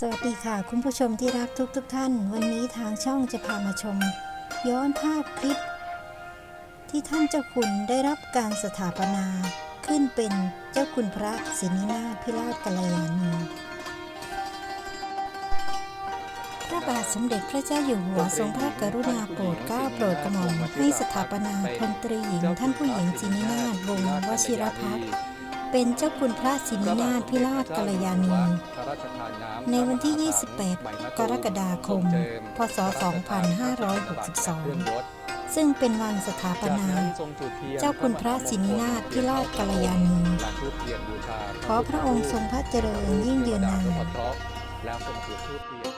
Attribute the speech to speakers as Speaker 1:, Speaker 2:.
Speaker 1: สวัสดีค่ะ คุณผู้ชมที่รักทุกทุกๆท่าน วันนี้ทางช่องจะพามาชม ย้อนภาพคลิป ที่ท่านเจ้าคุณได้รับการสถาปนา ขึ้นเป็นเจ้าคุณพระศินินาถพิราชกัลยาณีพระบาทสมเด็จพระเจ้าอยู่หัวทรงพระกรุณาโปรดเกล้าโปรดกระหม่อมให้สถาปนาพลตรีหญิงท่านผู้หญิงจินินาถวงศ์วชิรพัฒน์ เป็นเจ้าคุณพระศินนาถพิราชกัลยาณีในวันที่ 28 กรกฎาคม พศ 2562 ซึ่งเป็นวันสถาปนา เจ้าคุณพระศินินาถพิราชกัลยาณีขอพระองค์ทรงพระเจริญยิ่งยืนนาน
Speaker 2: แล้วทรงจุดธูปเทียน